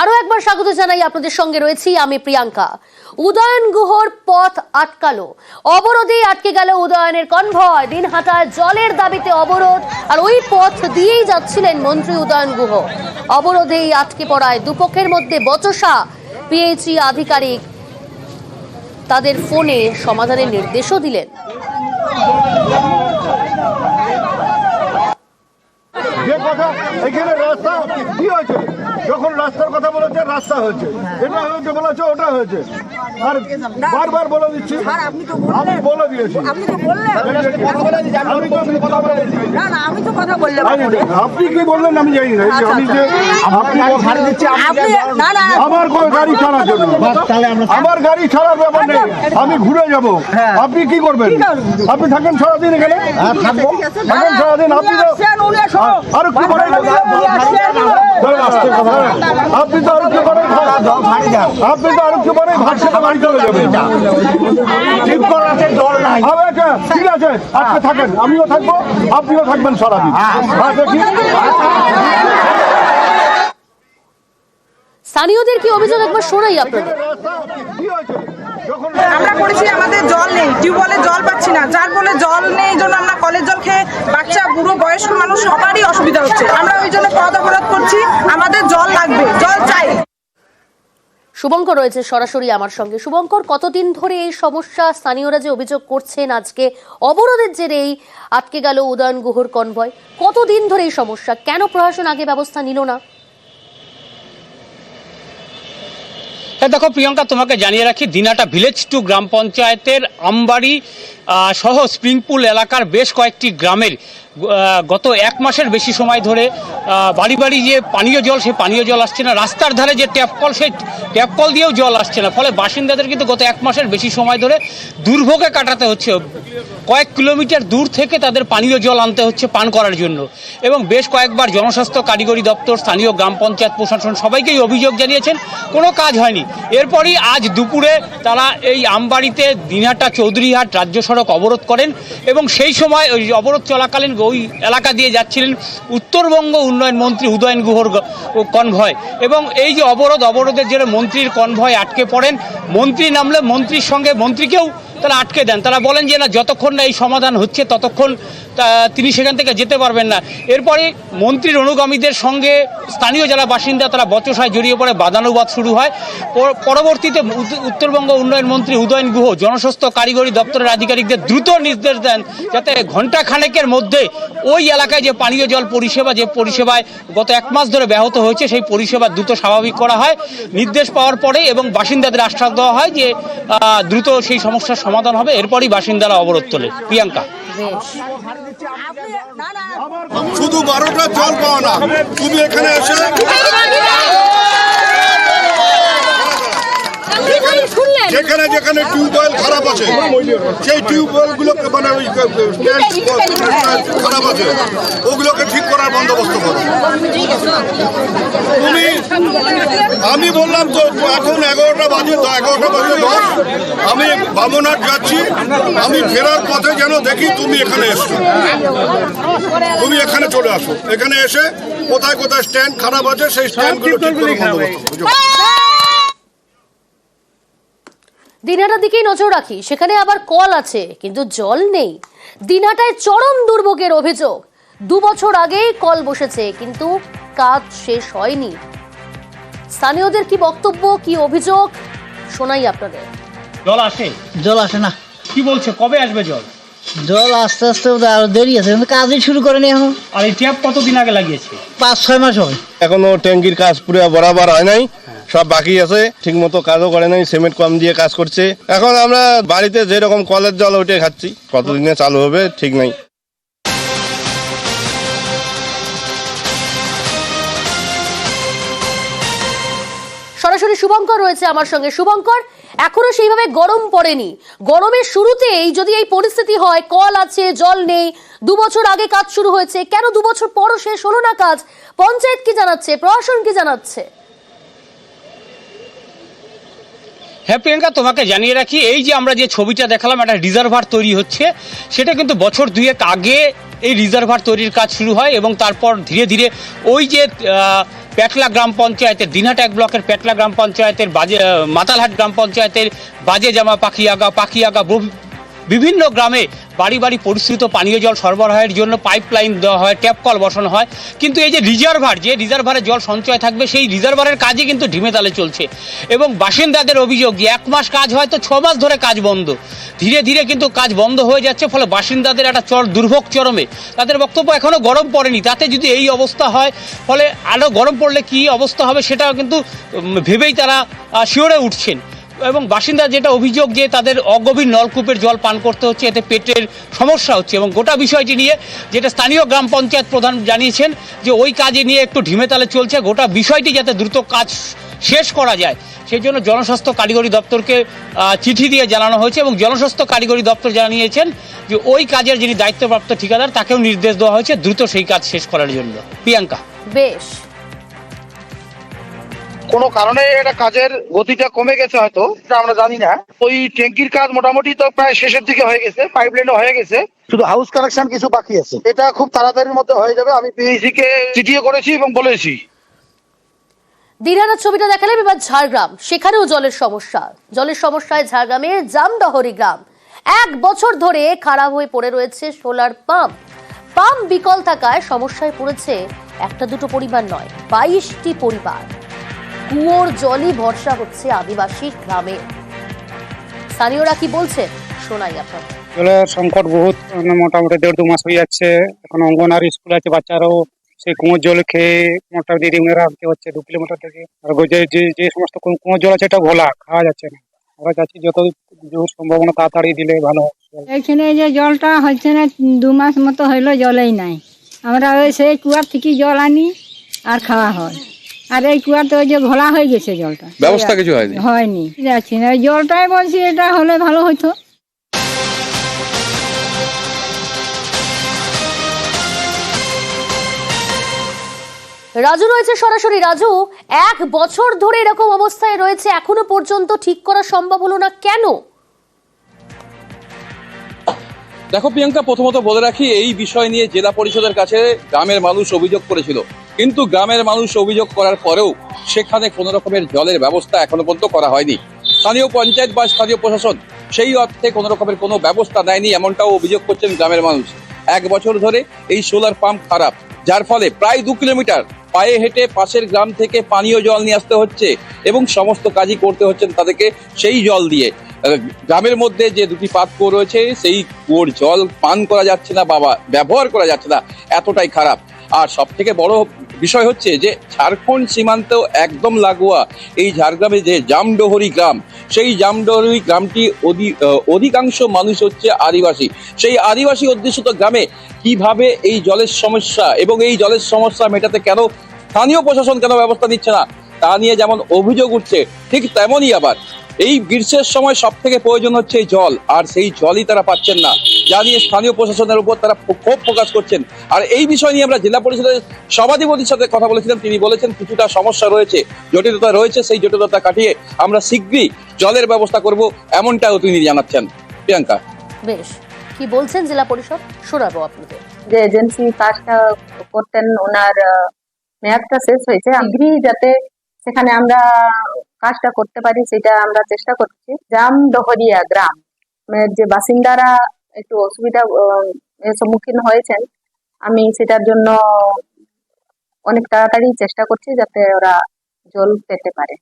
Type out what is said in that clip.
আরও একবার স্বাগত জানাই আপনাদের সঙ্গে রয়েছি আমি প্রিয়াঙ্কা। উদয়ন গুহর পথ আটকালো। অবরোধে আটকে গেল উদয়নের কনভয়। দিনহাটায় জলের দাবিতে অবরোধ, আর ওই পথ দিয়েই যাচ্ছিলেন মন্ত্রী উদয়ন গুহ। অবরোধেই আটকে পড়ায় দুপক্ষের মধ্যে বচসা পিএইচই আধিকারিক। তাদের ফোনে সমাধানের নির্দেশও দিলেন। যে কথা এখানে রাস্তা কি হয়েছে? যখন রাস্তার কথা বলেছে রাস্তা হয়েছে। এটা হয়েছে বলেছে ওটা হয়েছে। আর বারবার বলে দিচ্ছি আপনি আমি বলে দিয়েছি। আপনি তো বললেন। আমি তো কথা বলে দিয়েছি। না না আমি তো কথা বললাম। আমি জানি। আপনি কি বললেন আমি জানি না। আমি যে আপনি আপনি না না আমার কোনো গাড়ি ছাড়ার জন্য। আমার গাড়ি ছাড়ার ব্যাপার নেই। আমি ঘুরে যাব। আপনি কি করবেন? আপনি থাকেন সারাদিন এখানে? থাকব। থাকেন সারাদিন। আপনি আর কি আপনি তো আর কি আপনি তো আর কি ভাষা বাড়ি চলে যাবেন ঠিক করাতে জল নাই হবে আচ্ছা, ঠিক আছে আজকে থাকেন আমিও থাকব আপনিও থাকবেন সারাদিন হ্যাঁ স্থানীয়দের কি অভিযোগ একবার শোনাই আপনাদের কি হয়েছে যখন আমরা করেছি আমাদের জল নেই টিউবওয়েলের জল পাচ্ছি না যার ফলে জল নেই জন্য আমরা কলের জল খেয়ে বয়স্ক মানুষ সবারই অসুবিধা হচ্ছে। আমরা ওই জন্য পদ অবরোধ করছি। আমাদের জল লাগবে জল চাই। শুভঙ্কর রয়েছে সরাসরি আমার সঙ্গে। শুভঙ্কর কতদিন ধরে এই সমস্যা? স্থানীয়রা যে অভিযোগ করছেন আজকে অবরোধের জেরেই আটকে গেল উদয়ন গুহর কনভয়। কতদিন ধরে এই সমস্যা? কেন প্রশাসন আগে ব্যবস্থা নিল না? হ্যাঁ দেখো প্রিয়ঙ্কা তোমাকে জানিয়ে রাখি দিনাটা ভিলেজ টু গ্রাম পঞ্চায়েতের আমবাড়ি আহ, সহ স্প্রিংপুল এলাকার বেশ কয়েকটি গ্রামের গত এক মাসের বেশি সময় ধরে বাড়ি বাড়ি যে পানীয় জল, সেই পানীয় জল আসছে না। রাস্তার ধারে যে ট্যাপ কল, সেই ট্যাপ কল দিয়েও জল আসছে না। ফলে বাসিন্দাদের কিন্তু গত এক মাসের বেশি সময় ধরে দুর্ভোগে কাটাতে হচ্ছে। কয়েক কিলোমিটার দূর থেকে তাদের পানীয় জল আনতে হচ্ছে পান করার জন্য। এবং বেশ কয়েকবার জনস্বাস্থ্য কারিগরি দপ্তর, স্থানীয় গ্রাম পঞ্চায়েত প্রশাসন সবাইকেই অভিযোগ জানিয়েছেন, কোনো কাজ হয়নি। এরপরই আজ দুপুরে তারা এই আমবাড়িতে দিনহাটা চৌধুরীহাট রাজ্য সড়ক অবরোধ করেন এবং সেই সময় ওই অবরোধ চলাকালীন ওই এলাকা দিয়ে যাচ্ছিলেন উত্তরবঙ্গ উন্নয়ন মন্ত্রী উদয়ন গুহর কনভয়। এবং এই যে অবরোধ, অবরোধের জন্য মন্ত্রীর কনভয় আটকে পড়েন। মন্ত্রী নামলে মন্ত্রীর সঙ্গে মন্ত্রীকেও তারা আটকে দেন। তারা বলেন যে না, যতক্ষণ না এই সমাধান হচ্ছে, ততক্ষণ তিনি সেখান থেকে যেতে পারবেন না। এরপরে মন্ত্রীর অনুগামীদের সঙ্গে স্থানীয় যারা বাসিন্দা তারা বচসায় জড়িয়ে পড়ে, বাদানুবাদ শুরু হয়। পরবর্তীতে উত্তরবঙ্গ উন্নয়ন মন্ত্রী উদয়ন গুহ জনস্বাস্থ্য কারিগরি দপ্তরের আধিকারিকদের দ্রুত নির্দেশ দেন যাতে ঘণ্টা খানেকের মধ্যে ওই এলাকায় যে পানীয় জল পরিষেবা, যে পরিষেবায় গত এক মাস ধরে ব্যাহত হয়েছে, সেই পরিষেবা দ্রুত স্বাভাবিক করা হয়। নির্দেশ পাওয়ার পরে এবং বাসিন্দাদের আশ্বাস দেওয়া হয় যে দ্রুত সেই সমস্যার সমাধান হবে। এরপরই বাসিন্দারা অবরোধ তোলে। প্রিয়াঙ্কা। শুধু বারোটা জল পাওয়া না। তুমি এখানে এসে যেখানে যেখানে টিউবওয়েল খারাপ আছে। সেই টিউবওয়েল গুলোকে মানে ওই খারাপ আছে। ওগুলোকে ঠিক করার বন্দোবস্ত করো। তুমি আমি বললাম তো এখন এগারোটা বাজে তো এগারোটা বাজে দশ। আমি বামনাট যাচ্ছি। আমি ফেরার পথে যেন দেখি তুমি এখানে এসছো। তুমি এখানে চলে আসো। এখানে এসে কোথায় কোথায় স্ট্যান্ড খারাপ আছে সেই স্ট্যান্ডগুলো ঠিক করে। বন্দোবস্ত করো। দিনহাটার দিকেই নজর রাখি সেখানে আবার কল আছে কিন্তু জল নেই। দিনহাটায় চরম দুর্ভোগের অভিযোগ। দু বছর আগেই কল বসেছে কিন্তু কাজ শেষ হয়নি। স্থানীয়দের কি বক্তব্য কি অভিযোগ শোনাই আপনাদের। জল আসে? জল আসে না। কি বলছে? কবে আসবে জল? জল আস্তে আস্তে আরও দেরি আছে কিন্তু কাজই শুরু করেনি এখন। আর এই ট্যাপ কতদিন আগে লাগিয়েছে? পাঁচ ছয় মাস হবে। এখনও ট্যাঙ্কির কাজ পুরো বরাবর হয় নাই। সব বাকি আছে ঠিক মতো কাজও করে নাই সিমেন্ট কম দিয়ে কাজ করছে। এখন আমরা বাড়িতে যেরকম কলের জল ওইটাই খাচ্ছি। কতদিনে চালু হবে, ঠিক নাই। সরাসরি শুভঙ্কর রয়েছে আমার সঙ্গে। শুভঙ্কর, এখনও সেইভাবে গরম পড়েনি। গরমের শুরুতেই যদি এই পরিস্থিতি হয়, কল আছে, জল নেই, দু বছর আগে কাজ শুরু হয়েছে, কেন দু বছর পরও শেষ হলো না কাজ? পঞ্চায়েত কি জানাচ্ছে? প্রশাসন কি জানাচ্ছে? হ্যাঁ প্রিয়াঙ্কা, তোমাকে জানিয়ে রাখি, এই যে আমরা যে ছবিটা দেখালাম, একটা রিজার্ভার তৈরি হচ্ছে, সেটা কিন্তু বছর দুয়েক আগে এই রিজার্ভার তৈরির কাজ শুরু হয় এবং তারপর ধীরে ধীরে ওই যে প্যাটলা গ্রাম পঞ্চায়েতের দিনহাট এক ব্লকের পেটলা গ্রাম পঞ্চায়েতের, বাজে মাতালহাট গ্রাম পঞ্চায়েতের, বাজে জামা, পাখিয়াগা পাখিয়াগা বিভিন্ন গ্রামে বাড়ি বাড়ি পরিশ্রুত পানীয় জল সরবরাহের জন্য পাইপ লাইন দেওয়া হয় ট্যাপ কল বসানো হয়। কিন্তু এই যে রিজার্ভার, যে রিজার্ভারে জল সঞ্চয় থাকবে, সেই রিজার্ভারের কাজই কিন্তু ঢিমে তালে চলছে। এবং বাসিন্দাদের অভিযোগ এক মাস কাজ হয় তো ছ মাস ধরে কাজ বন্ধ। ধীরে ধীরে কিন্তু কাজ বন্ধ হয়ে যাচ্ছে, ফলে বাসিন্দাদের একটা চর, দুর্ভোগ চরমে। তাদের বক্তব্য এখনও গরম পড়েনি। তাতে যদি এই অবস্থা হয়, ফলে আরও গরম পড়লে কী অবস্থা হবে সেটাও কিন্তু ভেবেই তারা শিওরে উঠছেন। এবং বাসিন্দা যেটা অভিযোগ যে তাদের অগভীর নলকূপের জল পান করতে হচ্ছে, এতে পেটের সমস্যা হচ্ছে এবং গোটা বিষয়টি নিয়ে যেটা স্থানীয় গ্রাম পঞ্চায়েত প্রধান জানিয়েছেন যে ওই কাজে নিয়ে একটু ঢিমেতালে চলছে, গোটা বিষয়টি যাতে দ্রুত কাজ শেষ করা যায় সেই জন্য জনস্বাস্থ্য কারিগরি দপ্তরকে চিঠি দিয়ে জানানো হয়েছে এবং জনস্বাস্থ্য কারিগরি দপ্তর জানিয়েছেন যে ওই কাজের যিনি দায়িত্বপ্রাপ্ত ঠিকাদার, তাকেও নির্দেশ দেওয়া হয়েছে, দ্রুত সেই কাজ শেষ করার জন্য। প্রিয়াঙ্কা। বেশ। কোনো কারণে এটা কাজের গতিটা কমে গেছে হয়তো এটা আমরা জানি না। ওই ট্যাঙ্কির কাজ মোটামুটি তো প্রায় শেষের দিকে হয়ে গেছে পাইপ লাইনও হয়ে গেছে। শুধু হাউস কানেকশন কিছু বাকি আছে? এটা খুব তাড়াতাড়ির মধ্যে হয়ে যাবে আমি পিএইচি কে চিঠিও করেছি এবং বলেছি। দিনহাটার ছবিটা দেখালাম এবার ঝাড়গ্রাম সেখানেও জলের সমস্যা। জলের সমস্যায় ঝাড়গ্রামের জামডহরি গ্রাম। এক বছর ধরে খারাপ হয়ে পড়ে রয়েছে সোলার পাম্প। পাম্প বিকল থাকায় সমস্যায় পড়েছে একটা দুটো পরিবার নয় বাইশটি পরিবার। কুয়োর জলই ভরসা হচ্ছে আদিবাসী গ্রামে। স্থানীয়রা কি বলছে শোনাই আপনাদের। জলের সংকট বহুত মানে মোটামুটি দেড় দু মাস হয়ে যাচ্ছে। এখন অঙ্গনারী স্কুল আছে বাচ্চারাও। সেই কুয়োর জল খেয়ে মোটা দিদিমেরা আনতে হচ্ছে দু কিলোমিটার থেকে। আর যে যে যে সমস্ত কুয়োর জল আছে এটা ভোলা খাওয়া যাচ্ছে না। আমরা চাচ্ছি যত দূর সম্ভাবনা তাড়াতাড়ি দিলে ভালো এখানে যে জলটা হচ্ছে না দু মাস মতো হইল জলেই নাই। আমরা ওই সেই কুয়ার থেকে জল আনি আর খাওয়া হয়। আর এই কুয়ার তো ওই যে ঘোলা হয়ে গেছে জলটা। ব্যবস্থা কিছু হয়নি? হয়নি। যাচ্ছি না। জলটাই বলছি এটা হলে ভালো হইতো। রাজু রয়েছে সরাসরি। রাজু এক বছর ধরে এরকম অবস্থায় রয়েছে এখনও পর্যন্ত ঠিক করা সম্ভব হলো না কেন? দেখো প্রিয়াঙ্কা প্রথমত বলে রাখি এই বিষয় নিয়ে জেলা পরিষদের কাছে গ্রামের মানুষ অভিযোগ করেছিল। কিন্তু গ্রামের মানুষ অভিযোগ করার পরেও সেখানে কোনো রকমের জলের ব্যবস্থা এখনও পর্যন্ত করা হয়নি। স্থানীয় পঞ্চায়েত বা স্থানীয় প্রশাসন সেই অর্থে কোনো রকমের কোনো ব্যবস্থা নেয়নি, এমনটাও অভিযোগ করছেন গ্রামের মানুষ। এক বছর ধরে এই সোলার পাম্প খারাপ, যার ফলে প্রায় দু কিলোমিটার পায়ে হেঁটে পাশের গ্রাম থেকে পানীয় জল নিয়ে আসতে হচ্ছে এবং সমস্ত কাজই করতে হচ্ছেন তাদেরকে সেই জল দিয়ে। গ্রামের মধ্যে যে দুটি পাত কুয়ো রয়েছে, সেই কুয়োর জল পান করা যাচ্ছে না, বাবা, ব্যবহার করা যাচ্ছে না, এতটাই খারাপ। আর সব থেকে বড় বিষয় হচ্ছে যে ঝাড়খণ্ড সীমান্তেও একদম লাগোয়া এই ঝাড়গ্রামে যে জামডোহরি গ্রাম, সেই জামডোহরি গ্রামটি অধি- অধিকাংশ মানুষ হচ্ছে আদিবাসী। সেই আদিবাসী অধ্যুষিত গ্রামে কীভাবে এই জলের সমস্যা এবং এই জলের সমস্যা মেটাতে কেন স্থানীয় প্রশাসন কেন ব্যবস্থা নিচ্ছে না, তা নিয়ে যেমন অভিযোগ উঠছে, ঠিক তেমনই আবার। এই গ্রীষ্মের সময় সব থেকে প্রয়োজন হচ্ছে জল, আর সেই জলই তারা পাচ্ছেন না। যা নিয়ে স্থানীয় প্রশাসনের উপর তারা ক্ষো- ক্ষোভ প্রকাশ করছেন। আর এই বিষয় নিয়ে আমরা জেলা পরিষদের সভাধিপতির সাথে কথা বলেছিলাম। তিনি বলেছেন কিছুটা সমস্যা রয়েছে জটিলতা রয়েছে সেই জটিলতা কাটিয়ে আমরা শীঘ্রই জলের ব্যবস্থা করব এমনটাও তিনি জানাচ্ছেন। প্রিয়াঙ্কা। বেশ কি বলছেন জেলা পরিষদ? শোনাবো আপনাদের। যে এজেন্সি কাজটা করতেন ওনার আহ, মেয়াদটা শেষ হয়েছে। শীঘ্রই যাতে সেখানে আমরা কাজটা করতে পারি সেটা আমরা চেষ্টা করছি। জাম গ্রাম মানে যে বাসিন্দারা একটু অসুবিধা সম্মুখীন হয়েছেন। আমি সেটার জন্য অনেক তাড়াতাড়ি চেষ্টা করছি যাতে ওরা জল পেতে পারে।